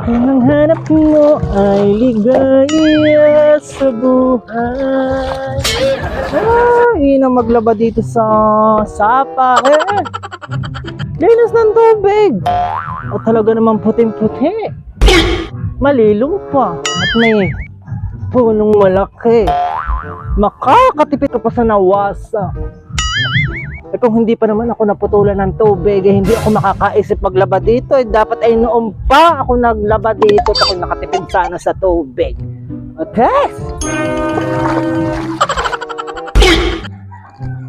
Kung ang hanap mo ay ligaya sa buhay. Ah, yun ang maglaba dito sa sapa. Eh, linis ng tubig. O talaga naman puting-puti. Malilong pa. At may punong malaki. Makakatipid ka pa sa nawasa. Eh kung hindi pa naman ako naputulan ng tubig, eh, hindi ako makakaisip maglaba dito. Eh, dapat ay noon pa ako naglaba dito at ako nakatipid sana sa tubig. Okay?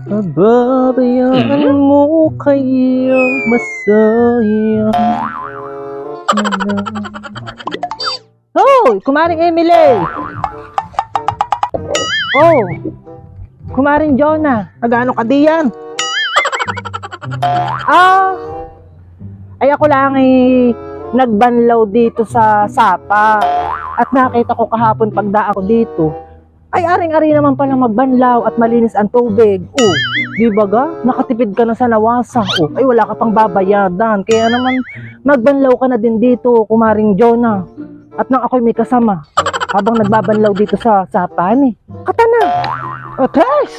Pababayaan mo kaya masaya Hoy! Kumaring Emily! Oh! Kumaring Jonah! Nagano ka diyan? Ah! Ay ako lang ay nagbanlaw dito sa Sapa. At nakita ko kahapon pagda ako dito. Ay aring-ari naman pala magbanlaw at malinis ang tubig. Oh, di ba ga? Nakatipid ka na sa nawasa. Oh, ay wala ka pang babayadan. Kaya naman magbanlaw ka na din dito, kumaring Jonah. At nang ako'y may kasama. Habang nagbabanlaw dito sa Sapa ni. Katana! Otes!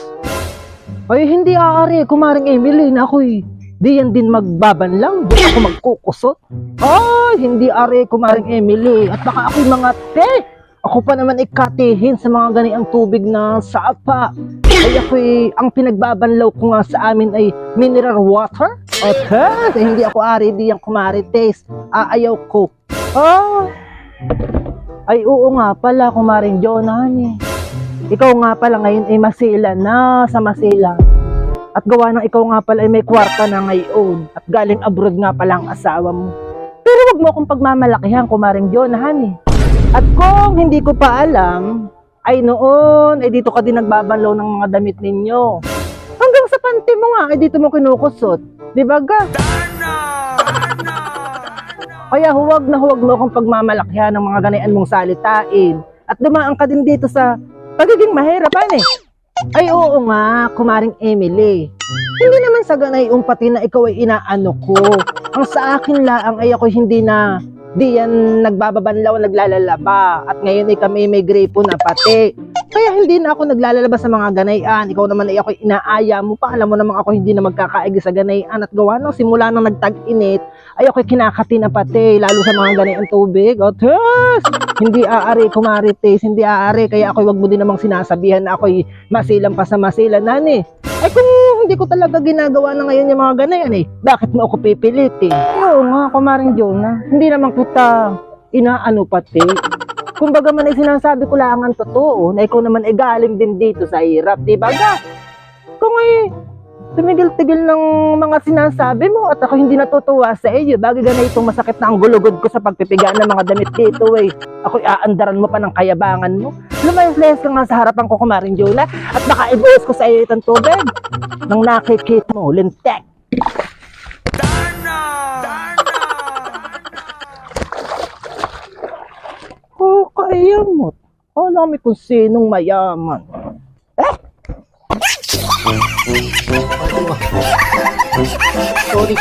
Ay, hindi aari, kumaring Emily, na ako'y di yan din magbabanlaw, di ako magkukusot. Ay, hindi aari, kumaring Emily, at baka ako'y mga te. Ako pa naman ikatihin sa mga ganiang tubig na sapa. Ay ako'y, ang pinagbabanlaw ko nga sa amin ay mineral water. Okay, eh, hindi ako ari, di yan kumari taste. Aayaw ko. Ah, ay oo nga pala, kumaring Jonan eh. Ikaw nga pala ngayon ay masila na sa masila. At gawa ng ikaw nga pala ay may kwarta na ngayon. At galing abroad nga pala ang asawa mo. Pero wag mo akong pagmamalakihan, kumaring Jonahan eh. At kung hindi ko pa alam, ay noon, ay dito ka din nagbabanlaw ng mga damit ninyo. Hanggang sa panty mo nga, ay dito mo kinukusot. Di ba ga? Kaya huwag na huwag mo akong pagmamalakihan ng mga ganayan mong salitain. At dumaan ka din dito sa pagiging mahirapan eh. Ay oo nga, kumaring Emily. Hindi naman sa ganay umpati na ikaw ay inaano ko. Ang sa akin lang ay ako hindi na di yan nagbababanlaw, naglalalaba. At ngayon ay kami may gripo na pati. Kaya hindi na ako naglalalaba sa mga ganayan. Ikaw naman ay ako inaaya mo pa. Alam mo naman ako hindi na magkakaigi sa ganayan. At gawa nang simula nang nagtag-init, ay ako'y kinakati na pati. Lalo sa mga ganayan tubig. O tes! Hindi aari kumarites, hindi aari. Kaya ako'y wag mo din namang sinasabihan na ako'y masilang pa sa masilan, nani. Ay kung hindi ko talaga ginagawa na ngayon yung mga ganayan eh, bakit mo ako pipilitin? Oo nga, kumaring Jonah. Hindi naman kita inaano pati. Kumbaga man ay sinasabi ko lang ang totoo na ikaw naman ay galing din dito sa hirap, di ba? Kung ay tumigil-tigil ng mga sinasabi mo at ako hindi natutuwa sa iyo, bagay ganay itong masakit na ang gulugod ko sa pagpipigaan ng mga damit dito eh. Ako'y aandaran mo pa ng kayabangan mo. Lumayas-layas ka nga sa harapan ko kumaring Jonah at baka ibuhos ko sa iyo itong tubig. Nang nakikita mo, lintek. Oh, kayamot. Alam mo kung sinong mayaman. Eh! Sorry.